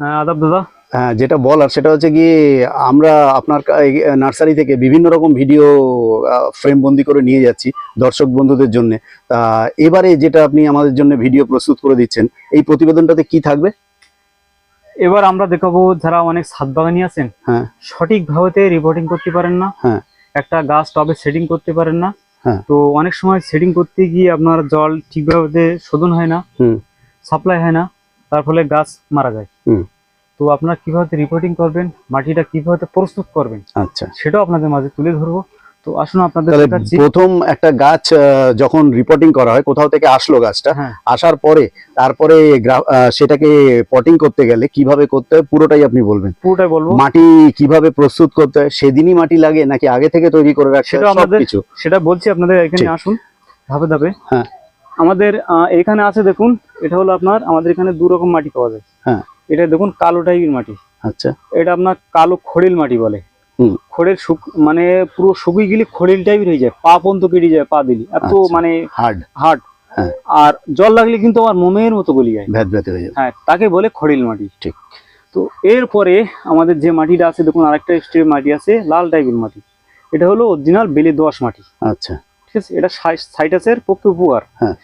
হ্যাঁ আদাব দাদা হ্যাঁ যেটা বলার সেটা হচ্ছে কি আমরা আপনার নার্সারি থেকে বিভিন্ন রকম ভিডিও ফ্রেম বন্দি করে নিয়ে যাচ্ছি দর্শক বন্ধুদের জন্য তা এবারে যেটা আপনি আমাদের জন্য ভিডিও প্রস্তুত করে দিচ্ছেন এই প্রতিবেদনটাতে কি থাকবে এবার আমরা দেখাবো যারা অনেক ছাদ বাগানি আছেন হ্যাঁ। সঠিক ভাবে রিপোর্টিং করতে পারেন না হ্যাঁ। একটা গাছ টবে সেটিং করতে পারেন না হ্যাঁ। তো অনেক সময় সেটিং করতে গিয়ে আপনার জল ঠিকভাবে শোধন হয় না হুম। সাপ্লাই হয় না তার ফলে গাছ মারা যায়। তো আপনারা কীভাবে রিপোর্টিং করবেন মাটিটা কীভাবে প্রস্তুত করবেন আচ্ছা। সেটাও আপনাদের মাঝে তুলে ধরবো। তো আসুন আপনাদের প্রথম একটা গাছ যখন রিপোর্টিং করা হয় কোথাও থেকে আসলো গাছটা হ্যাঁ। আসার পরে তারপরে সেটাকে পটিং করতে গেলে কীভাবে করতে হয় পুরোটাই আপনি বলবেন। পুরোটাই বলব। মাটি কীভাবে প্রস্তুত করতে হয় সেদিনই মাটি লাগে নাকি আগে থেকে তৈরি করে রাখছে সেটা আমাদের- সেটা বলছি আপনাদের এখানে আসুন ধাপে ধাপে। হ্যাঁ। আমাদের এখানে আছে দেখুন এটা হলো আপনার আমাদের এখানে দু রকম মাটি পাওয়া যায়। হ্যাঁ। এটা দেখুন কালো টাইপের মাটি। আচ্ছা। এটা আপনার কালো খড়েল মাটি বলে। খড়ের শুক মানে পুরো শুকিয়ে গেলে খড়িল টাইপের হয়ে যায় পা পর্যন্ত কেটে যায় পা দিলি। এত আচ্ছা। মানে হার্ড। হার্ড। হ্যাঁ। আর জল লাগলে কিন্তু আমার মোমের মতো গলি যায়। ভ্যাত ভ্যাতে হয়ে যায় হ্যাঁ তাকে বলে খড়েল মাটি। ঠিক। তো এরপরে আমাদের যে মাটিটা আছে দেখুন আরেকটা স্টেপ মাটি আছে লাল টাইপের মাটি। এটা হলো অরিজিনাল বেলে দোয়াশ মাটি। আচ্ছা। ঠিক এটা সাইটাসের পক্ষে উপকার হ্যাঁ।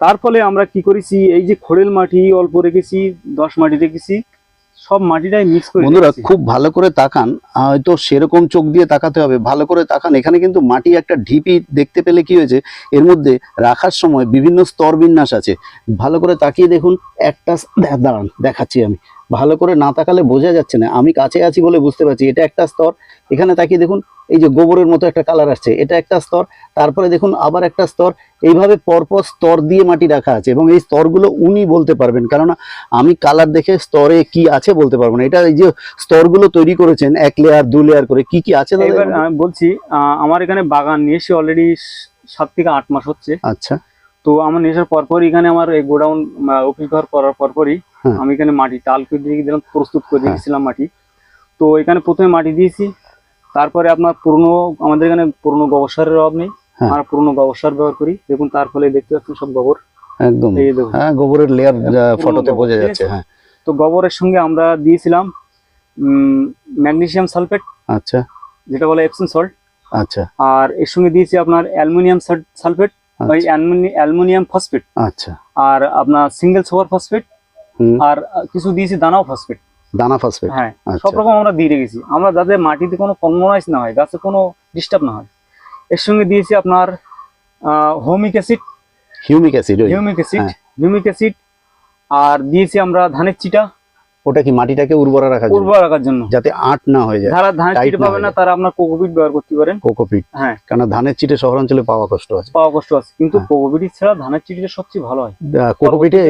তার ফলে আমরা কি করেছি এই যে খড়েল মাটি অল্প রেখেছি দশ মাটি রেখেছি সব মাটিটাই মিক্স করে বন্ধুরা খুব ভালো করে তাকান হয়তো সেরকম চোখ দিয়ে তাকাতে হবে ভালো করে তাকান। এখানে কিন্তু মাটি একটা ঢিপি দেখতে পেলে কি হয়েছে এর মধ্যে রাখার সময় বিভিন্ন স্তর বিন্যাস আছে। ভালো করে তাকিয়ে দেখুন একটা দাঁড়ান দেখাচ্ছি আমি। ভালো করে না তাকালে বোঝা যাচ্ছে না। আমি কাছে আছি বলে বুঝতে পারছি এটা একটা স্তর। এখানে তাকিয়ে দেখুন এই যে গোবরের মতো একটা কালার আসছে এটা একটা স্তর। তারপরে দেখুন আবার একটা স্তর। এইভাবে পরপর স্তর দিয়ে মাটি রাখা আছে এবং এই স্তরগুলো উনি বলতে পারবেন। কেননা আমি কালার দেখে স্তরে কি আছে বলতে পারব না। এটা এই যে স্তরগুলো তৈরি করেছেন এক লেয়ার দু লেয়ার করে কি কি আছে এবার আমি বলছি আহ, আমার এখানে বাগান নিয়ে এসে অলরেডি সাত থেকে আট মাস হচ্ছে। আচ্ছা। তো আমার নিয়ে আসার পরপর এখানে আমার এই গোডাউন অফিস ঘর করার পরপরই। আমি এখানে মাটি টাল করে দিয়ে দিলাম প্রস্তুত করে হ্যাঁ। রেখেছিলাম মাটি। তো এখানে প্রথমে মাটি দিয়েছি তারপরে আপনার পুরনো আমাদের এখানে পুরনো গোবর সারের অভাব নেই। হ্যাঁ। আমরা পুরনো গোবর সার ব্যবহার করি। দেখুন তার ফলে দেখতে পাচ্ছেন সব গোবর। একদম। হ্যাঁ গোবরের লেয়ার ফটোতে বোঝা যাচ্ছে হ্যাঁ। তো গোবরের সঙ্গে আমরা দিয়েছিলাম ম্যাগনেসিয়াম সালফেট আচ্ছা। যেটা বলে এপসন সল্ট আচ্ছা। আর এর সঙ্গে দিয়েছি আপনার অ্যালুমিনিয়াম সালফেট ওই আচ্ছা অ্যালুমিনিয়াম ফসফেট। আচ্ছা। আর আপনার সিঙ্গেল সুপার ফসফেট আর কিছু দিয়েছি দানাও ফসফেট দানা ফসফেট হ্যাঁ আচ্ছা। সব রকম আমরা দিয়ে রেখেছি। আমরা যাতে মাটিতে কোনো কনমোনাইজ না হয় গাছে কোনো ডিস্টার্ব না হয়। এর সঙ্গে দিয়েছি আপনার humic acid humic acid humic acid. Humic acid আর দিয়েছি আমরা ধানের চিটা। ওটা কি মাটিটাকে উর্বর রাখার জন্য? উর্বর রাখার জন্য। যাতে আট না হয়ে যায় যারা ধানের Tight না পাবে না তারা আপনার কোকোপিট ব্যবহার করতে পারেন। কোকোপিট। হ্যাঁ। কেন ধানের চিটে শহরাঞ্চলে পাওয়া কষ্ট আছে। পাওয়া কষ্ট আছে। কিন্তু হ্যাঁ। কোকোপিট ছাড়া ধানের চিটিটা সবচেয়ে ভালো হয়। কোকোপিটে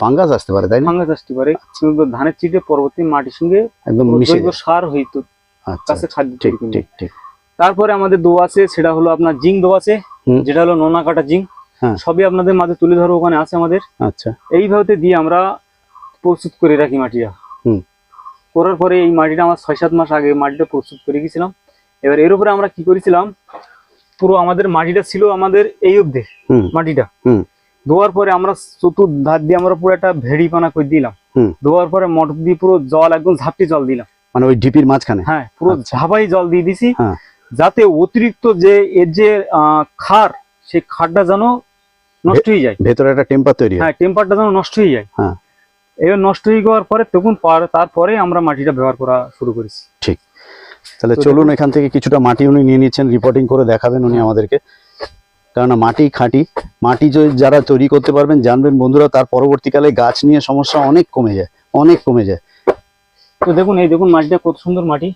ফাঙ্গাস আসতে পারে তাই না? ফাঙ্গাস আসতে পারে। কিন্তু ধানের চিটে পরবর্তী মাটির সঙ্গে একদম মিশে। সার হইতো আচ্ছা। গাছে খাদ্য ঠিক ঠিক ঠিক। তারপরে আমাদের দো আছে সেটা হলো আপনার জিঙ্ক দো আছে যেটা হলো নোনা কাটা জিঙ্ক হ্যাঁ। সবই আপনাদের মাঝে তুলে ধরো ওখানে আছে আমাদের। আচ্ছা। এইভাবে দিয়ে আমরা প্রস্তুত করে রাখি মাটিটা। হুম। করার পরে এই মাটিটা আমার ছয় সাত মাস আগে মাটিটা প্রস্তুত করে গেছিলাম। এবার এর উপরে আমরা কি করেছিলাম পুরো আমাদের মাটিটা ছিল আমাদের এই হুম। মাটিটা। হুম। ধোয়ার পরে আমরা চতুর ধার দিয়ে আমরা পুরো একটা ভেড়ি পানা করে দিলাম। ধোয়ার পরে মটর দিয়ে পুরো জল একদম ঝাপটি জল দিলাম। মানে ওই ঢিপির মাঝখানে? হ্যাঁ পুরো আচ্ছা। ঝাপাই জল দিয়ে দিছি। হ্যাঁ। যাতে অতিরিক্ত যে এর যে খার সেই খারটা যেন নষ্ট হয়ে যায়। ভেতরে একটা টেম্পার তৈরি হ্যাঁ টেম্পারটা যেন নষ্ট হয়ে যায়। হ্যাঁ। এবার নষ্ট হয়ে যাওয়ার পরে তখন তারপরে আমরা মাটিটা ব্যবহার করা শুরু করেছি। ঠিক। তাহলে চলুন এখান থেকে কিছুটা মাটি উনি নিয়ে নিচ্ছেন রিপোর্টিং করে দেখাবেন উনি আমাদেরকে। কেননা মাটি খাঁটি। মাটি যারা তৈরি করতে পারবেন জানবেন বন্ধুরা তার পরবর্তীকালে গাছ নিয়ে সমস্যা অনেক কমে যায় অনেক কমে যায়। তো দেখুন এই দেখুন মাটিটা কত সুন্দর মাটি।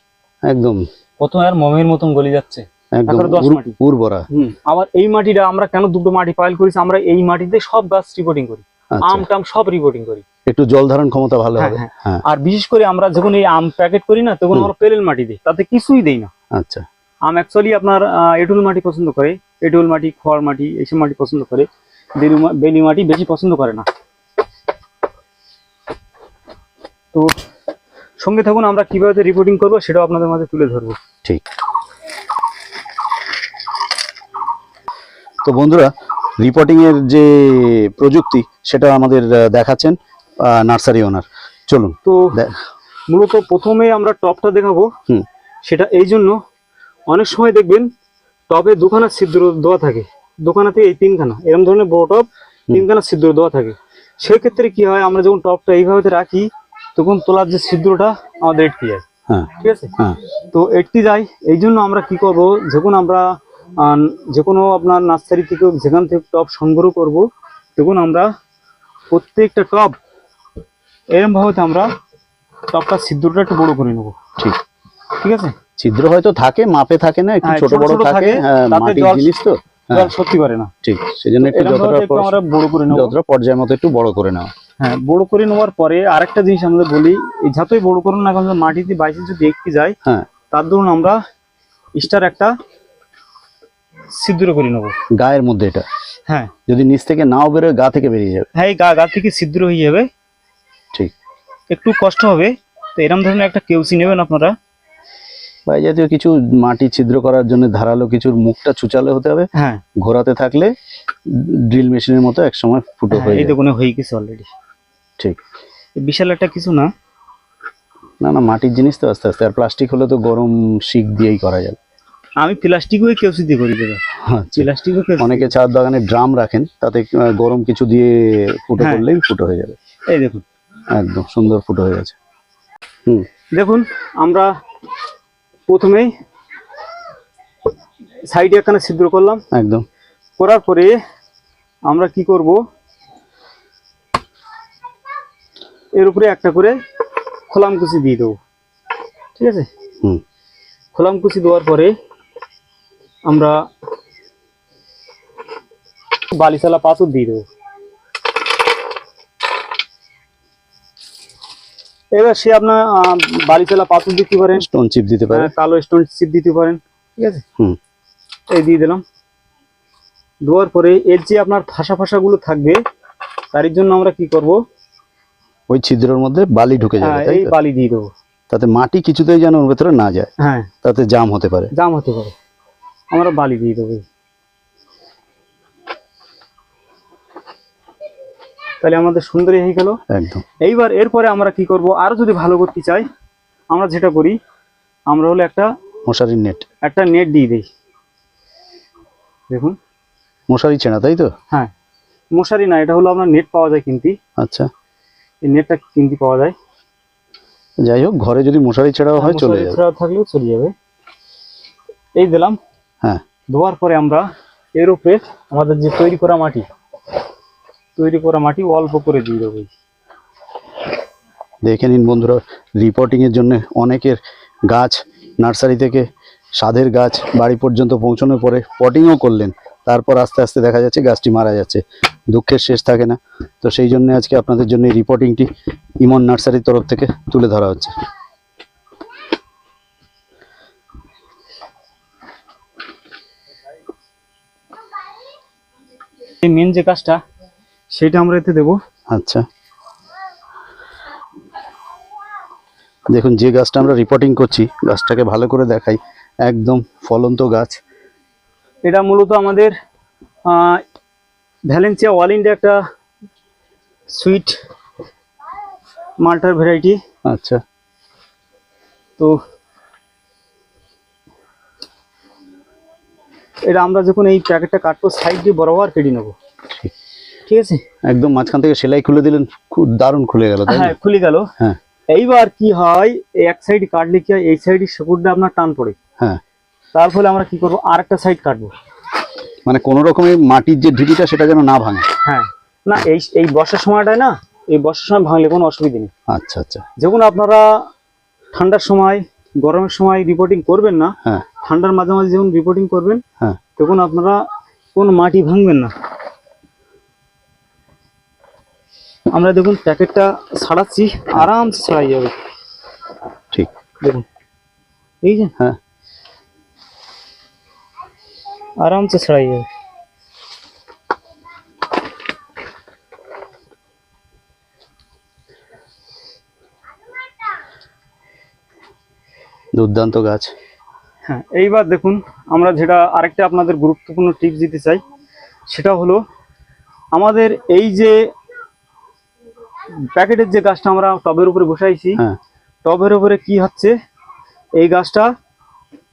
একদম। কত আর মমের মতন গলে যাচ্ছে। উর্বরা। হুম। আবার এই মাটিটা আমরা কেন দুটো মাটি পাইল করেছি? আমরা এই মাটিতে সব গাছ রিপোর্টিং করি। আচ্ছা। আম টাম সব রিপোর্টিং করি। একটু জল ধারণ ক্ষমতা ভালো হ্যাঁ, হবে। হ্যাঁ। হ্যাঁ। আর বিশেষ করে আমরা যখন এই আম প্যাকেট করি না তখন আমরা পেলেল মাটি দিই তাতে কিছুই দেই না। আচ্ছা। আম অ্যাকচুয়ালি আপনার এঁটুল মাটি পছন্দ করে এঁটুল মাটি খড় মাটি এইসব মাটি পছন্দ করে বেলু বেলি মাটি বেশি পছন্দ করে না। তো সঙ্গে থাকুন আমরা কীভাবে রিপোর্টিং করব সেটাও আপনাদের মাঝে তুলে ধরবো। ঠিক। তো বন্ধুরা রিপোর্টিং এর যে প্রযুক্তি সেটা আমাদের দেখাচ্ছেন। নার্সারি ওনার চলুন তো মূলত প্রথমে আমরা টপটা দেখাবো। হুম। সেটা এই জন্য অনেক সময় দেখবেন টবে দুখানা ছিদ্র দেওয়া থাকে। দোকানাতে এই তিনখানা এরকম ধরনের বড় টপ তিনখানা ছিদ্র দেওয়া থাকে। সেক্ষেত্রে কি হয় আমরা যখন টপটা এইভাবে রাখি তখন তোলার যে ছিদ্রটা আমাদের এটকে যায়। হ্যাঁ। ঠিক আছে? হ্যাঁ। তো এটকে যায় এই জন্য আমরা কি করব যখন আমরা যে কোনো আপনার নার্সারি থেকে যেখান থেকে টপ সংগ্রহ করব তখন আমরা প্রত্যেকটা টপ এরকম ভাবে আমরা টপটা ছিদ্রটা একটু বড় করে নেব। ঠিক। ঠিক আছে? ছিদ্র হয়তো থাকে মাপে থাকে না একটু হ্যাঁ, ছোট বড় থাকে হ্যাঁ, মাটির জিনিস তো হ্যাঁ। জল সত্যি করে না। ঠিক সেজন্য একটু যতটা আমরা বড় করে নেব। যতটা পর্যায় মতো একটু বড় করে নেওয়া। হ্যাঁ বড় করে নেওয়ার পরে আরেকটা জিনিস আমরা বলি এই যতই বড় করুন না কেন মাটিতে বাইসে যদি একটি যায় হ্যাঁ। তার ধরুন আমরা স্টার একটা ছিদ্র করে নেব। গায়ের মধ্যে এটা। হ্যাঁ। যদি নিচ থেকে নাও বেরোয় গা থেকে বেরিয়ে যাবে। হ্যাঁ গা গা থেকে ছিদ্র হয়ে যাবে। একটু কষ্ট হবে তো এরকম ধরনের একটা কেউসি নেবেন আপনারা। বা এই জাতীয় কিছু মাটি ছিদ্র করার জন্য ধারালো কিছুর মুখটা চুচালে হতে হবে। হ্যাঁ। ঘোরাতে থাকলে ড্রিল মেশিনের মতো এক সময় ফুটো হ্যাঁ, হয়ে এই দেখুন হয়ে গেছে অলরেডি ঠিক। বিশাল একটা কিছু না? না না মাটির জিনিস তো আস্তে আস্তে আর প্লাস্টিক হলে তো গরম শিক দিয়েই করা যাবে আমি প্লাস্টিকও কেউসি দিয়ে করি দেবে আচ্ছা। প্লাস্টিকও অনেকে চার বাগানে ড্রাম রাখেন তাতে গরম কিছু দিয়ে ফুটো হ্যাঁ। করলেই ফুটো হয়ে যাবে। এই দেখুন একদম সুন্দর ফুটো হয়ে গেছে। হুম। দেখুন আমরা প্রথমেই সাইডে একখানা ছিদ্র করলাম। একদম। করার পরে আমরা কি করব? এর উপরে একটা করে খোলাম কুচি দিয়ে দেবো। ঠিক আছে? হুম। খোলাম কুচি দেওয়ার পরে আমরা বালিশালা পাথর দিয়ে দেবো। এবার সে আপনার আহ, বালিশালা পাথর দিতে পারেন স্টোন চিপ দিতে পারে। হ্যাঁ, কালো স্টোন চিপ দিতে পারেন। ঠিক আছে? হুম। এই দিয়ে দিলাম। দেওয়ার পরে এর যে আপনার ফাঁসা ফাঁসা গুলো থাকবে তার জন্য আমরা কি করব? ওই ছিদ্রের মধ্যে বালি ঢুকে যাবে হ্যাঁ, তাই এই বালি দিয়ে দেবো। তাতে মাটি কিছুতেই যেন ওর ভেতরে না যায়। হ্যাঁ। তাতে জাম হতে পারে। জাম হতে পারে। আমরা বালি দিয়ে দেবো। তাহলে আমাদের সুন্দরই হয়ে গেল। একদম। এইবার এরপরে আমরা কি করব? আরও যদি ভালো করতে চাই আমরা যেটা করি আমরা হলো একটা মশারির নেট একটা নেট দিয়ে দিই। দেখুন। মশারি ছেঁড়া তাই তো? হ্যাঁ। মশারি না এটা হলো আপনার নেট পাওয়া যায় কিনতে। আচ্ছা। এই নেটটা কিনতে পাওয়া যায়। যাই হোক ঘরে যদি মশারি ছেঁড়াও হয় চলে মশারি যাবে। ছাড়া থাকলেও চলে যাবে। এই দিলাম। হ্যাঁ। ধোয়ার পরে আমরা এর উপরে আমাদের যে তৈরি করা মাটি তৈরি করা মাটি অল্প করে দিয়ে দেবো। দেখে নিন বন্ধুরা রিপোর্টিং এর জন্য অনেকের গাছ নার্সারি থেকে স্বাদের গাছ বাড়ি পর্যন্ত পৌঁছানোর পরে পটিংও করলেন। তারপর আস্তে আস্তে দেখা যাচ্ছে গাছটি মারা যাচ্ছে। দুঃখের শেষ থাকে না। তো সেই জন্য আজকে আপনাদের জন্য এই রিপোর্টিংটি ইমন নার্সারির তরফ থেকে তুলে ধরা হচ্ছে। এই মেন যে কাজটা সেটা আমরা এতে দেবো। আচ্ছা। দেখুন যে গাছটা আমরা রিপোর্টিং করছি গাছটাকে ভালো করে দেখাই। একদম ফলন্ত গাছ। এটা মূলত আমাদের ভ্যালেন্সিয়া অল ইন্ডিয়া একটা সুইট মাল্টার ভ্যারাইটি আচ্ছা। তো এটা আমরা যখন এই প্যাকেটটা কাটবো সাইড দিয়ে বরাবর কেটে নেব। ঠিক। আছে? একদম মাঝখান থেকে সেলাই খুলে দিলেন খুব দারুণ খুলে গেল হ্যাঁ খুলে গেল। হ্যাঁ। এইবার কি হয় এক সাইড কাটলে কি হয় এই সাইডে শেকুরটা আপনার টান পড়ে। হ্যাঁ। তার ফলে আমরা কি করব? আর একটা সাইড কাটবো। মানে কোনো রকমের মাটির যে ঢিপিটা সেটা যেন না ভাঙে। হ্যাঁ। না এই এই বর্ষার সময়টায় না এই বর্ষার সময় ভাঙলে কোনো অসুবিধা নেই। আচ্ছা আচ্ছা। যখন আপনারা ঠান্ডার সময় গরমের সময় রিপোর্টিং করবেন না হ্যাঁ। ঠান্ডার মাঝে মাঝে যখন রিপোর্টিং করবেন হ্যাঁ। তখন আপনারা কোনো মাটি ভাঙবেন না। আমরা দেখুন প্যাকেটটা ছাড়াচ্ছি আরামসে ছাড়াই যাবে। ঠিক। দেখুন। এই যে হ্যাঁ। আরামসে ছাড়াই যাবে। দুর্দান্ত গাছ। হ্যাঁ এইবার দেখুন আমরা যেটা আরেকটা আপনাদের গুরুত্বপূর্ণ টিপস দিতে চাই সেটা হলো আমাদের এই যে প্যাকেটের যে গাছটা আমরা টবের উপরে বসাইছি হ্যাঁ। টবের উপরে কি হচ্ছে? এই গাছটা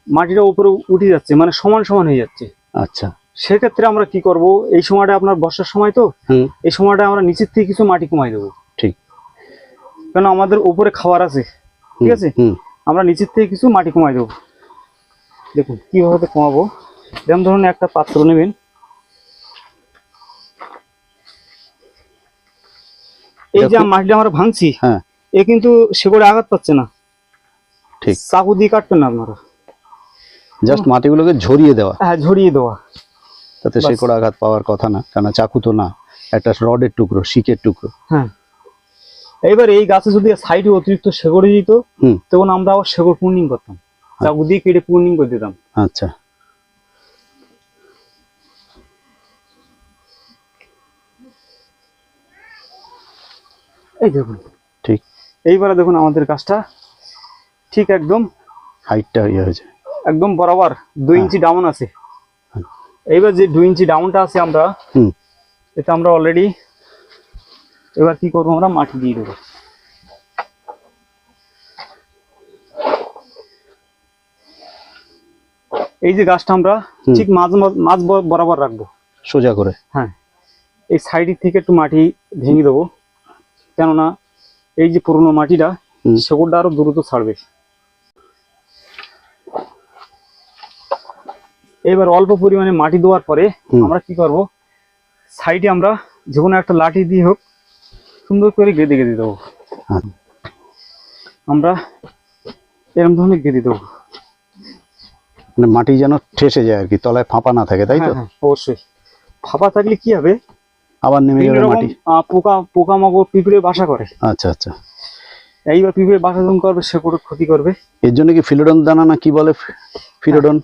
মাটিটা উপরে উঠে যাচ্ছে মানে সমান সমান হয়ে যাচ্ছে। আচ্ছা। সেক্ষেত্রে আমরা কি করব? এই সময়টা আপনার বর্ষার সময় তো? এই সময়টা আমরা নিচের থেকে কিছু মাটি কমাই দেবো। ঠিক। কারণ আমাদের উপরে খাবার আছে ঠিক আছে? আমরা নিচের থেকে কিছু মাটি কমাই দেবো। দেখুন কীভাবে কমাবো? যেমন ধরুন একটা পাত্র নেবেন। এই যে। মাটিটা আমরা ভাঙছি হ্যাঁ। এ কিন্তু শেকড়ে আঘাত পাচ্ছে না। ঠিক। চাকু দিয়ে কাটবেন না আপনারা। জাস্ট মাটিগুলোকে ঝরিয়ে দেওয়া। হ্যাঁ ঝরিয়ে দেওয়া। তাতে। শেকড় আঘাত পাওয়ার কথা না কেন চাকু তো না একটা রডের টুকরো শিকের টুকরো। হ্যাঁ। এইবার এই গাছে যদি সাইডে অতিরিক্ত শেকড়ে দিত তখন আমরা আবার শেকড় পূর্ণিং করতাম। চাকু দিয়ে কেটে পূর্ণিং করে দিতাম। আচ্ছা। এই দেখুন। ঠিক। এইবারে দেখুন আমাদের গাছটা ঠিক একদম হাইটটা ইয়ে হয়েছে। একদম বরাবর দুই ইঞ্চি ডাউন আছে। এইবার যে দুই ইঞ্চি ডাউনটা আছে আমরা হুম। এটা আমরা অলরেডি এবার কি করব আমরা? মাটি দিয়ে দেবো। এই যে গাছটা আমরা ঠিক মাঝ মাঝ বরাবর রাখব। সোজা করে। হ্যাঁ। এই সাইডের থেকে একটু মাটি ভেঙে দেবো। কেননা এই যে পুরনো মাটিটা শেকড়টা আরও দ্রুত ছাড়বে। এবার অল্প পরিমাণে মাটি দেওয়ার পরে আমরা কি করব? সাইডে আমরা যে কোনো একটা লাঠি দিয়ে হোক সুন্দর করে গেঁদে গেঁদে দেবো। আচ্ছা। আমরা এরকম ধরনের গেঁদে দেবো। মানে মাটি যেন ঠেসে যায় আর কি তলায় ফাঁপা না থাকে তাই তো? হ্যাঁ, হ্যাঁ, অবশ্যই। ফাঁপা থাকলে কি হবে? আবার নেমে যাবে মাটি। পোকা পোকামাকড় পিঁপড়ে বাসা করে। আচ্ছা আচ্ছা। এইবার পিঁপড়ে বাসা যখন করবে সে করে ক্ষতি করবে। এর জন্য কি ফিলোডন দানা না কি বলে ফিলোডন?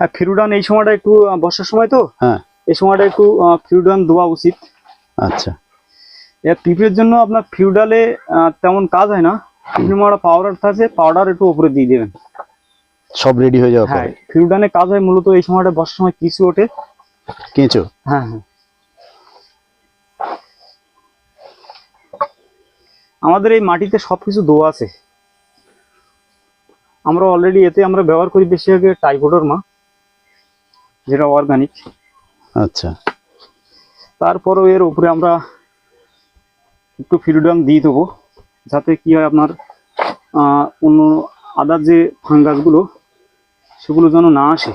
হ্যাঁ ফিরুডান এই সময়টা একটু বর্ষার সময় তো। হ্যাঁ। এই সময়টা একটু ফিরুডান দেওয়া উচিত। আচ্ছা। এর পিঁপড়ের জন্য আপনার ফিউডালে তেমন কাজ হয় না। মারা পাউডার থাকে পাউডার একটু উপরে দিয়ে দেবেন। সব রেডি হয়ে যাওয়ার হ্যাঁ পরে। ফিউডানে কাজ হয় মূলত এই সময়টা বর্ষার সময় কিছু ওঠে। কেঁচো? হ্যাঁ হ্যাঁ। আমাদের এই মাটিতে সব কিছু দোয়া আছে। আমরা অলরেডি এতে আমরা ব্যবহার করি বেশি আগে টাইফোডরমা যেটা অর্গানিক আচ্ছা। তারপরেও এর উপরে আমরা একটু ফিরুডাম দিয়ে দেবো যাতে কি হয় আপনার অন্য আদার যে ফাঙ্গাসগুলো সেগুলো যেন না আসে।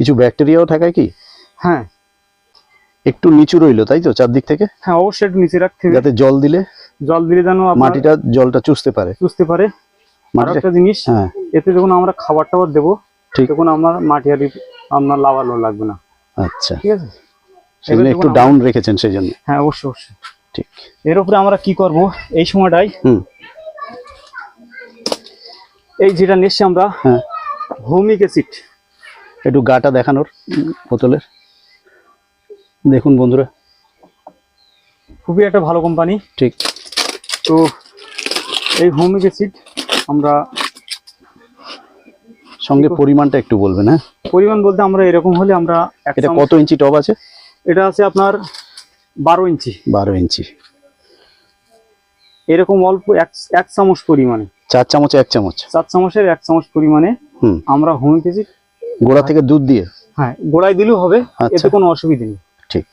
কিছু ব্যাকটেরিয়াও থাকে কি? হ্যাঁ। একটু নিচু রইল তাই তো চারদিক থেকে? হ্যাঁ অবশ্যই একটু নিচে রাখতে হবে। যাতে জল দিলে জল দিলে যেন মাটিটা জলটা চুষতে পারে। চুষতে পারে। একটা জিনিস হ্যাঁ। এতে যখন আমরা খাবার টাবার দেবো ঠিক। তখন আমার মাটি আর আপনার লাভালো লাগবে না। আচ্ছা। ঠিক আছে? সেজন্য একটু ডাউন রেখেছেন সেই জন্য। হ্যাঁ অবশ্যই অবশ্যই। ঠিক। এর উপরে আমরা কি করব? এই সময়টাই হুম। এই যেটা নিচ্ছি আমরা হ্যাঁ। হোমিক অ্যাসিড একটু গাটা দেখানোর বোতলের। দেখুন বন্ধুরা। খুবই একটা ভালো কোম্পানি ঠিক। তো এই হোমিক অ্যাসিড আমরা সঙ্গে পরিমাণটা একটু বলবেন হ্যাঁ? পরিমাণ বলতে আমরা এরকম হলে আমরা এটা কত ইঞ্চি টব আছে? এটা আছে আপনার বারো ইঞ্চি। বারো ইঞ্চি। এরকম অল্প এক চামচ পরিমাণে। চার চামচ এক চামচ? চার চামচের এক চামচ পরিমাণে আমরা হোমিক অ্যাসিড গোড়া থেকে দুধ দিয়ে? হ্যাঁ গোড়ায় দিলেও হবে আচ্ছা। এতে কোনো অসুবিধা নেই। ঠিক।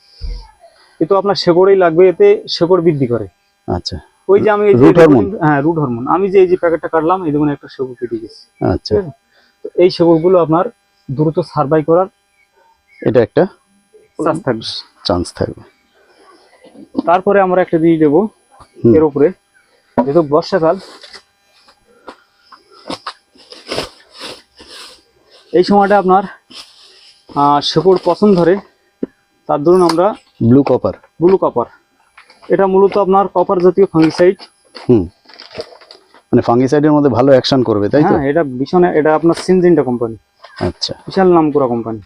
এ তো আপনার শেকড়েই লাগবে এতে শেকড় বৃদ্ধি করে। আচ্ছা। ওই যে আমি Root hormone? হ্যাঁ রুট হরমোন আমি যে এই যে প্যাকেটটা কাটলাম এই দেখুন একটা শেকড় কেটে গেছে। আচ্ছা। তো এই শেকড়গুলো আপনার দ্রুত সার্ভাই করার এটা একটা চান্স থাকবে। চান্স থাকবে। তারপরে আমরা একটা দিয়ে দেবো এর উপরে। যেহেতু বর্ষাকাল এই সময়টা আপনার শেকড় পছন্দ ধরে তার ধরুন আমরা ব্লু কপার ব্লু কপার এটা মূলত আপনার কপার জাতীয় ফাঙ্গিসাইড হুম। মানে ফাঙ্গিসাইডের মধ্যে ভালো অ্যাকশন করবে তাই তো? হ্যাঁ এটা ভীষণ এটা আপনার সিনজেন্টা কোম্পানি আচ্ছা। বিশাল নাম করা কোম্পানি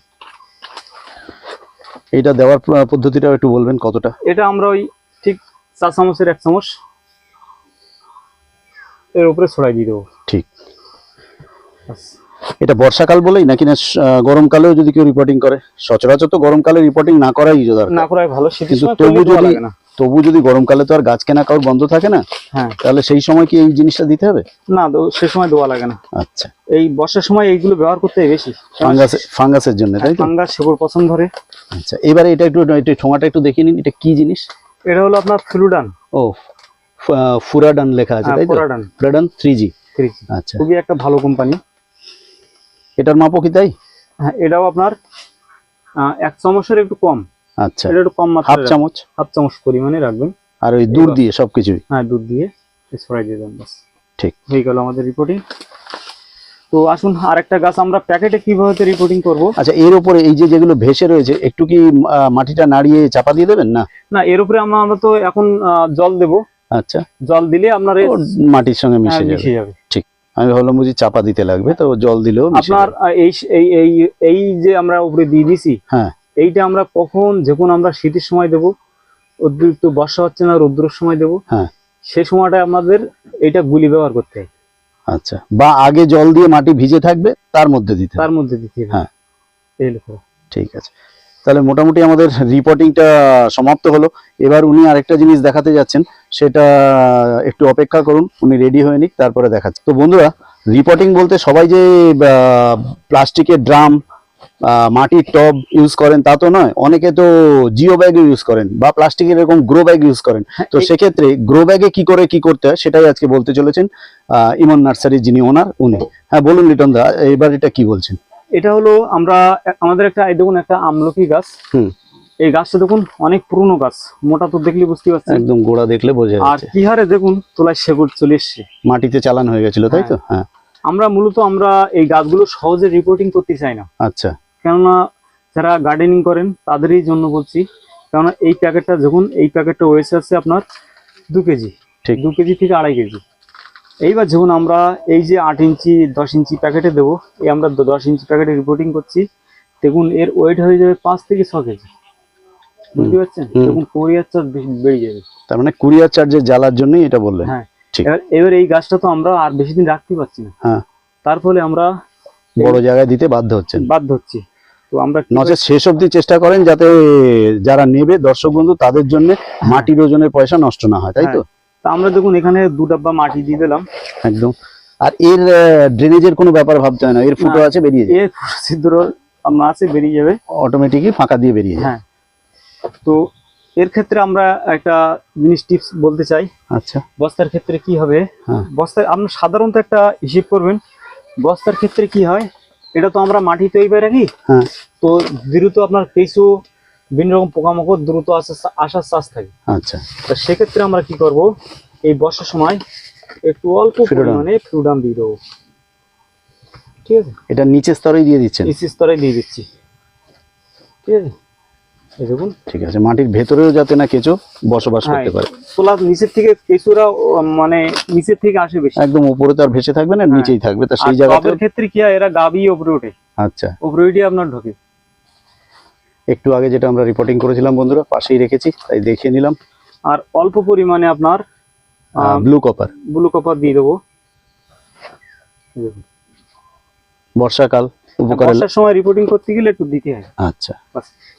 এটা দেওয়ার পদ্ধতিটাও একটু বলবেন কতটা? এটা আমরা ওই ঠিক চার চামচের এক চামচ এর উপরে ছড়াই দিয়ে দেবো। ঠিক। ব্যাস। এটা বর্ষাকাল বলেই নাকি না গরমকালেও যদি কেউ রিপোর্টিং করে? সচরাচর তো গরমকালে রিপোর্টিং না করাই দরকার। না করাই ভালো কিন্তু তবু যদি তবু যদি গরমকালে তো আর গাছ কেনা কাউর বন্ধ থাকে না হ্যাঁ। তাহলে সেই সময় কি এই জিনিসটা দিতে হবে? না তো সে সময় দেওয়া লাগে না। আচ্ছা। এই বর্ষার সময় এইগুলো ব্যবহার করতে বেশি। ফাঙ্গাস ফাঙ্গাসের জন্য তাই তো? ফাঙ্গাস সেবর পছন্দ ধরে। আচ্ছা এবারে এটা একটু একটু ঠোঙাটা একটু দেখিয়ে নিন এটা কি জিনিস? এটা হলো আপনার ফ্লুডান। ও ফুরাডান লেখা আছে তাই তো? Furadan. Furadan three G. Three আচ্ছা। খুবই একটা ভালো কোম্পানি। এটার মাপও কি তাই? হ্যাঁ এটাও আপনার এক চামচের একটু কম। আচ্ছা। এটা একটু কম হাফ চামচ? হাফ চামচ পরিমাণে রাখবেন। আর ওই দুধ দিয়ে সবকিছুই? হ্যাঁ দুধ দিয়ে ছড়াই দিয়ে দেন বাস। ঠিক। হয়ে গেল আমাদের রিপোর্টিং তো আসুন আরেকটা গাছ আমরা প্যাকেটে কীভাবে রিপোর্টিং করব? আচ্ছা এর উপরে এই যে যেগুলো ভেসে রয়েছে একটু কি মাটিটা নাড়িয়ে চাপা দিয়ে দেবেন না? না এর উপরে আমরা আমরা তো এখন জল দেব। আচ্ছা। জল দিলে আপনার মাটির সঙ্গে মিশে হ্যাঁ, যাবে। যাবে। আমি ভাবলাম বুঝি চাপা দিতে লাগবে তো জল দিলেও আপনার এই এই এই এই যে আমরা উপরে দিয়ে দিছি হ্যাঁ। এইটা আমরা কখন যখন আমরা শীতের সময় দেবো অতিরিক্ত বর্ষা হচ্ছে না রৌদ্রের সময় দেবো হ্যাঁ। সেই সময়টা আমাদের এটা গুলি ব্যবহার করতে হয়। আচ্ছা। বা আগে জল দিয়ে মাটি ভিজে থাকবে তার মধ্যে দিতে তার মধ্যে দিতে হ্যাঁ। এই ঠিক আছে। তাহলে মোটামুটি আমাদের রিপোর্টিংটা সমাপ্ত হলো। এবার উনি আরেকটা জিনিস দেখাতে যাচ্ছেন সেটা একটু অপেক্ষা করুন উনি রেডি হয়ে নিক তারপরে দেখাচ্ছে। তো বন্ধুরা রিপোর্টিং বলতে সবাই যে প্লাস্টিকের ড্রাম মাটির টব ইউজ করেন তা তো নয়। অনেকে তো জিও ব্যাগ ইউজ করেন বা প্লাস্টিকের এরকম গ্রো ব্যাগ ইউজ করেন। তো সেক্ষেত্রে গ্রো ব্যাগে কি করে কি করতে হয় সেটাই আজকে বলতে চলেছেন ইমন নার্সারির যিনি ওনার উনি। হ্যাঁ বলুন লিটন দা এবার এটা কি বলছেন? এটা হলো আমরা আমাদের একটা এই দেখুন একটা আমলকি গাছ। হুম। এই গাছটা দেখুন অনেক পুরনো গাছ। মোটা তো দেখলে বুঝতে পারছেন। একদম গোড়া দেখলে বোঝা আর কি হারে দেখুন তোলায় শেগুড় চলে এসছে। মাটিতে চালান হয়ে গেছিল তাই তো? হ্যাঁ। আমরা মূলত আমরা এই গাছগুলো সহজে রিপোর্টিং করতে চাই না। আচ্ছা। কেননা যারা গার্ডেনিং করেন তাদেরই জন্য বলছি কেননা এই প্যাকেটটা যখন এই প্যাকেটটা ওয়েস আছে আপনার দু কেজি। ঠিক। দু কেজি থেকে আড়াই কেজি। এইবার যখন আমরা এই যে আট ইঞ্চি দশ ইঞ্চি প্যাকেটে দেবো। এই আমরা দশ ইঞ্চি প্যাকেটে রিপোর্টিং করছি। দেখুন এর ওয়েট হয়ে যাবে পাঁচ থেকে ছ কেজি। বুঝতে পারছেন। দেখুন কোরিয়ার চার্জ বেড়ে যাবে। তার মানে কুরিয়ার চার্জের জ্বালার জন্যই এটা বললেন। হ্যাঁ। এবার এই গাছটা তো আমরা আর বেশি দিন রাখতে পারছি না। হ্যাঁ। তার ফলে আমরা বড় জায়গায় দিতে বাধ্য হচ্ছেন। বাধ্য হচ্ছি। তো আমরা নচেত শেষ অবধি চেষ্টা করেন যাতে যারা নেবে দর্শক বন্ধু তাদের জন্য মাটির ওজনের পয়সা নষ্ট না হয় তাই তো? তা আমরা দেখুন এখানে দু ডাব্বা মাটি দিয়ে দিলাম। একদম। আর এর ড্রেনেজের কোনো ব্যাপার ভাবতে হয় না। এর ফুটো আছে বেরিয়ে যায়। এর ছিদ্র আমরা আছে বেরিয়ে যাবে। অটোমেটিকই ফাঁকা দিয়ে বেরিয়ে হ্যাঁ। তো এর ক্ষেত্রে আমরা একটা জিনিস টিপস বলতে চাই। আচ্ছা। বস্তার ক্ষেত্রে কি হবে? হ্যাঁ। বস্তার আমরা সাধারণত একটা হিসেব করবেন বস্তার ক্ষেত্রে কি হয়? এটা তো আমরা মাটি তৈরি রাখি হ্যাঁ। তো দ্রুত আপনার কিছু বিভিন্ন রকম পোকামাকড় দ্রুত আসা- আসার চান্স থাকে। আচ্ছা। তা সেক্ষেত্রে আমরা কি করব? এই বর্ষার সময় একটু অল্প পরিমাণে ফ্লুডাম দিয়ে দেবো। ঠিক আছে? এটা নিচের স্তরেই দিয়ে দিচ্ছেন? এই স্তরে দিয়ে দিচ্ছি। ঠিক আছে? দেখুন। ঠিক আছে মাটির ভেতরেও যাতে না কেঁচো বসবাস হ্যাঁ, করতে পারে। তোলা নিচের থেকে কেঁচুরা মানে নিচের থেকে আসে বেশি। একদম উপরে তো আর ভেসে থাকবে না হ্যাঁ। নিচেই থাকবে। তা সেই জায়গাতে ক্ষেত্রে কি হয় এরা গাবি উপরে ওঠে। আচ্ছা। উপরে উঠে আপনার ঢোকে। একটু আগে যেটা আমরা রিপোর্টিং করেছিলাম বন্ধুরা পাশেই রেখেছি তাই দেখিয়ে নিলাম। আর অল্প পরিমাণে আপনার ব্লু কপার ব্লু কপার দিয়ে দেবো। বর্ষাকাল উপকারে বর্ষার সময় রিপোর্টিং করতে গেলে একটু দিতে হয়। আচ্ছা।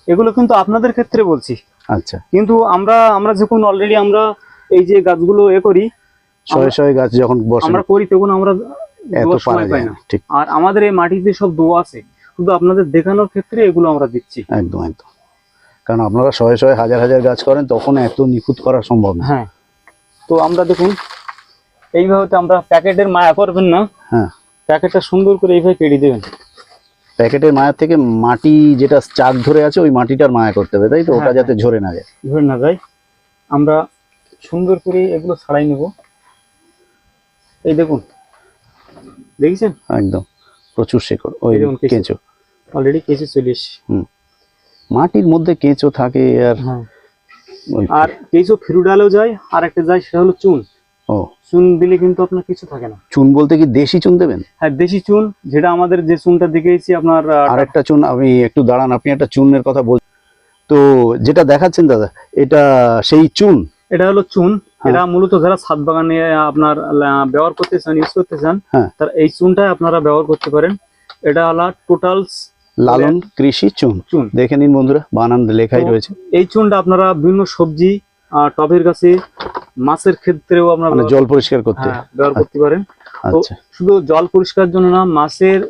এগুলো কিন্তু আপনাদের ক্ষেত্রে বলছি। আচ্ছা। কিন্তু আমরা আমরা যখন অলরেডি আমরা এই যে গাছগুলো এ করি শয়ে শয়ে গাছ যখন আমরা করি তখন আমরা এত পাই না। আর আমাদের এই মাটিতে সব দোয়া আছে। শুধু আপনাদের দেখানোর ক্ষেত্রে এগুলো আমরা দিচ্ছি। একদম একদম। কারণ আপনারা শয়ে শয়ে হাজার হাজার গাছ করেন তখন এত নিখুঁত করা সম্ভব না। হ্যাঁ। তো আমরা দেখুন এইভাবে তো আমরা প্যাকেটের মায়া করবেন না। হ্যাঁ। প্যাকেটটা সুন্দর করে এইভাবে কেটে দেবেন। প্যাকেটের মায়ার থেকে মাটি যেটা চাক ধরে আছে ওই মাটিটার মায়া করতে হবে তাই তো? ওটা হ্যাঁ, যাতে ঝরে না যায়। ধরে না যায়। আমরা সুন্দর করে এগুলো ছাড়াই নেব। এই দেখুন দেখেছেন? একদম। প্রচুর শেকড় ওই কেঁচো। কেঁচো। অলরেডি কেসে চলে এসছে। মাটির মধ্যে কেঁচো থাকে আর হ্যাঁ। আর কেঁচো ফিরুডালেও যায় আর একটা যায় সেটা হলো চুন। ও। চুন দিলে কিন্তু আপনার কিছু থাকে না। চুন বলতে কি দেশি চুন দেবেন? হ্যাঁ দেশি চুন যেটা আমাদের যে চুনটা দেখেছি আপনার আর একটা চুন আমি একটু দাঁড়ান আপনি একটা চুনের কথা বল তো যেটা দেখাচ্ছেন দাদা এটা সেই চুন এটা হলো চুন। হ্যাঁ। এটা মূলত যারা ছাদ বাগানে আপনার ব্যবহার করতে চান ইউজ করতে চান হ্যাঁ। তার এই চুনটাই আপনারা ব্যবহার করতে পারেন। এটা হলো টোটাল লালন কৃষি চুন। চুন। দেখে নিন বন্ধুরা বানান লেখাই রয়েছে। এই চুনটা আপনারা বিভিন্ন সবজি টবের গাছে মাছের ক্ষেত্রেও আপনারা মানে জল পরিষ্কার করতে। হ্যাঁ, ব্যবহার করতে পারেন। শুধু জল পরিষ্কার জন্য না মাছের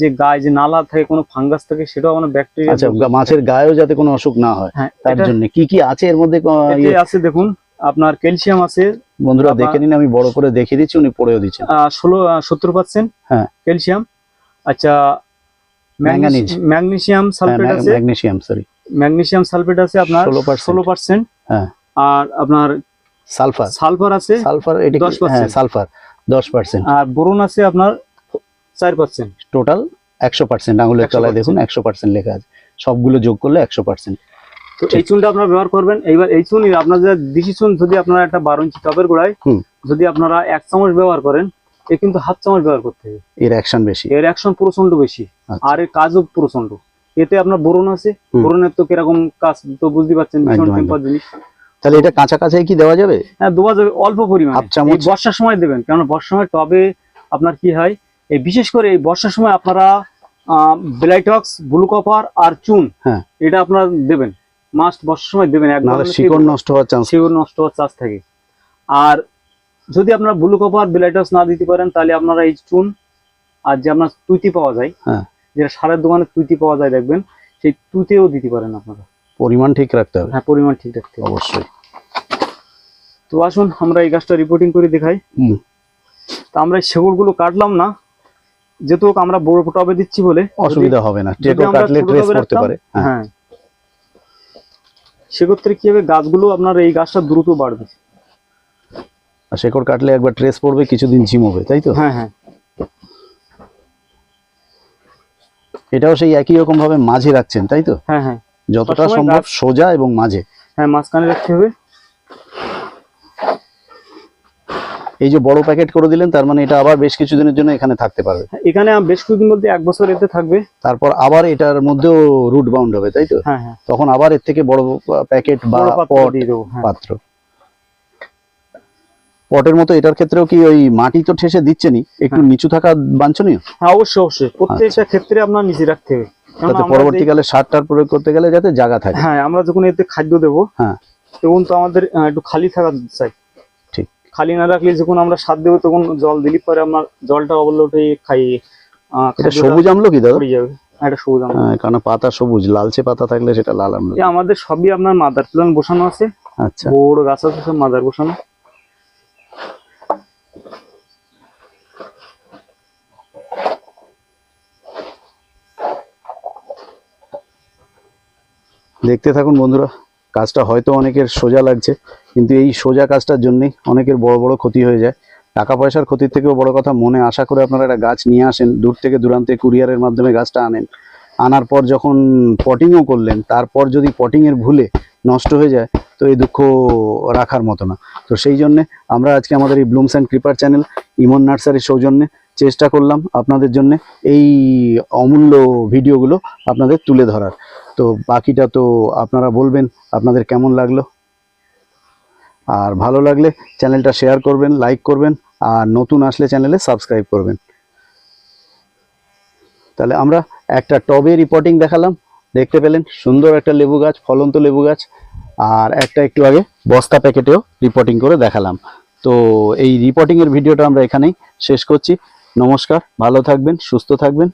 যে গায়ে যে নালা থাকে কোনো ফাঙ্গাস থাকে সেটাও আমরা ব্যাকটেরিয়া আচ্ছা মাছের গায়েও যাতে কোনো অসুখ না হয় হ্যাঁ তার জন্য কি কি আছে এর মধ্যে ইয়ে- আছে দেখুন আপনার ক্যালসিয়াম আছে বন্ধুরা দেখে নিন আমি বড় করে দেখিয়ে দিচ্ছি উনি পড়েও দিচ্ছেন। ষোলো সত্তর পার্সেন্ট হ্যাঁ। ক্যালসিয়াম। আচ্ছা ম্যাঙ্গানিজ। ম্যাগনেসিয়াম সালফেট আছে। ম্যাগনেসিয়াম সরি ম্যাগনেসিয়াম সালফেট আছে আপনার 16% ষোলো পার্সেন্ট হ্যাঁ। আর আপনার সালফার। সালফার আছে সালফার এটা 10% হ্যাঁ সালফার। দশ পার্সেন্ট আর বোরন আছে আপনার চার পার্সেন্ট টোটাল একশো পার্সেন্ট আঙুলের 100% তলায় দেখুন একশো পার্সেন্ট লেখা আছে। সবগুলো যোগ করলে একশো পার্সেন্ট তো এই চুনটা আপনারা ব্যবহার করবেন। এইবার এই চুন আপনার যে দিশি চুন যদি আপনারা একটা বারো ইঞ্চি টবের গোড়ায় যদি আপনারা এক চামচ ব্যবহার করেন এ কিন্তু হাফ চামচ ব্যবহার করতে হবে। এর অ্যাকশন বেশি। এর অ্যাকশন প্রচণ্ড বেশি। আচ্ছা। আর এর কাজও প্রচণ্ড এতে আপনার বোরন আছে। বোরনের তো কীরকম কাজ তো বুঝতে পারছেন ভীষণ। টেম্পার জিনিস। তাহলে এটা কাঁচা কাঁচাই কি দেওয়া যাবে? হ্যাঁ দেওয়া যাবে অল্প পরিমাণে। এই বর্ষার সময় দেবেন কারণ বর্ষার সময় টবে আপনার কি হয়? এই বিশেষ করে এই বর্ষার সময় আপনারা ব্লাইটক্স ব্লু কপার আর চুন হ্যাঁ। এটা আপনারা দেবেন। মাস্ট বর্ষার সময় দেবেন একদম। শিকড় নষ্ট হওয়ার চান্স শিকড় নষ্ট হওয়ার চান্স থাকে। আর যদি আপনারা ব্লু কপার ব্লাইটক্স না দিতে পারেন তাহলে আপনারা এই চুন আর যে আপনার তুইতি পাওয়া যায় হ্যাঁ। যেটা সারের দোকানে তুইতি পাওয়া যায় দেখবেন সেই তুইতেও দিতে পারেন আপনারা। পরিমাণ ঠিক রাখতে হবে। হ্যাঁ পরিমাণ ঠিক রাখতে হবে। অবশ্যই। তো আসুন আমরা এই গাছটা রিপোর্টিং করে দেখাই। তা আমরা শেকড়গুলো কাটলাম না। যেহেতু আমরা বড় টবে দিচ্ছি বলে অসুবিধা হবে না। যদি টেকো আমরা কাটলে ট্রেস করতে পারে। হ্যাঁ। হ্যাঁ। সেক্ষেত্রে কি হবে গাছগুলো আপনার এই গাছটা দ্রুত বাড়বে। আর শেকড় কাটলে একবার ট্রেস পড়বে কিছুদিন ঝিমোবে তাই তো? হ্যাঁ হ্যাঁ। এটাও সেই একই রকম ভাবে মাঝে রাখছেন তাই তো? হ্যাঁ হ্যাঁ। যতটা সম্ভব সোজা এবং মাঝে। হ্যাঁ মাঝখানে রাখতে হবে। এই যে বড় প্যাকেট করে দিলেন তার মানে এটা আবার বেশ কিছুদিনের জন্য এখানে থাকতে পারবে। এখানে বেশ কিছুদিন বলতে এক বছর এতে থাকবে। তারপর আবার এটার মধ্যেও রুট বাউন্ড হবে তাই তো? হ্যাঁ হ্যাঁ। তখন আবার এর থেকে বড় প্যাকেট বা পাত্র হ্যাঁ। পাত্র। পটের মতো এটার ক্ষেত্রেও কি ওই মাটি তো ঠেসে দিচ্ছেনই? একটু হ্যাঁ। নিচু থাকা বাঞ্ছনীয়? হ্যাঁ অবশ্যই অবশ্যই। প্রত্যেকটা ক্ষেত্রে আপনার নিচে রাখতে হবে। যে- পরবর্তীকালে সারটার প্রয়োগ করতে গেলে যাতে জায়গা থাকে। হ্যাঁ আমরা যখন এতে খাদ্য দেবো হ্যাঁ। তখন তো আমাদের একটু খালি থাকা চাই। খালি না রাখলে যখন আমরা সার দেবো তখন জল দিলে পরে আমার জলটা অবলোটে খাই। এটা সবুজ আমলো কি দাদা যাবে। হ্যাঁ, এটা সবুজ আমরা হ্যাঁ, কারণ পাতা সবুজ লালচে পাতা থাকলে সেটা লাল আমাদের সবই আপনার মাদার প্ল্যান বসানো আছে। আচ্ছা। বড় গাছ আছে সব মাদার বসানো। দেখতে থাকুন বন্ধুরা কাজটা হয়তো অনেকের সোজা লাগছে। কিন্তু এই সোজা কাজটার জন্যই অনেকের বড় বড় ক্ষতি হয়ে যায়। টাকা পয়সার ক্ষতির থেকেও বড় কথা, মনে আশা করে আপনারা একটা গাছ নিয়ে আসেন, দূর থেকে দূরান্তে কুরিয়ারের মাধ্যমে গাছটা আনেন। আনার পর যখন পটিংও করলেন, তারপর যদি পটিংয়ের ভুলে নষ্ট হয়ে যায়, তো এই দুঃখ রাখার মতো না। তো সেই জন্যে আমরা আজকে আমাদের এই Blooms and Creeper channel Emon নার্সারির সৌজন্যে চেষ্টা করলাম আপনাদের জন্য এই অমূল্য ভিডিওগুলো আপনাদের তুলে ধরার। তো বাকিটা তো আপনারা বলবেন, আপনাদের কেমন লাগল? আর ভালো লাগলে চ্যানেলটা শেয়ার করবেন, লাইক করবেন, আর নতুন আসলে চ্যানেলে সাবস্ক্রাইব করবেন। তাহলে আমরা একটা টবে রিপোর্টিং দেখালাম, দেখতে পেলেন সুন্দর একটা লেবু গাছ, ফলন্ত লেবু গাছ, আর একটা একটু আগে বস্তা প্যাকেটেও রিপোর্টিং করে দেখালাম। তো এই রিপোর্টিংয়ের ভিডিওটা আমরা এখানেই শেষ করছি। নমস্কার, ভালো থাকবেন, সুস্থ থাকবেন।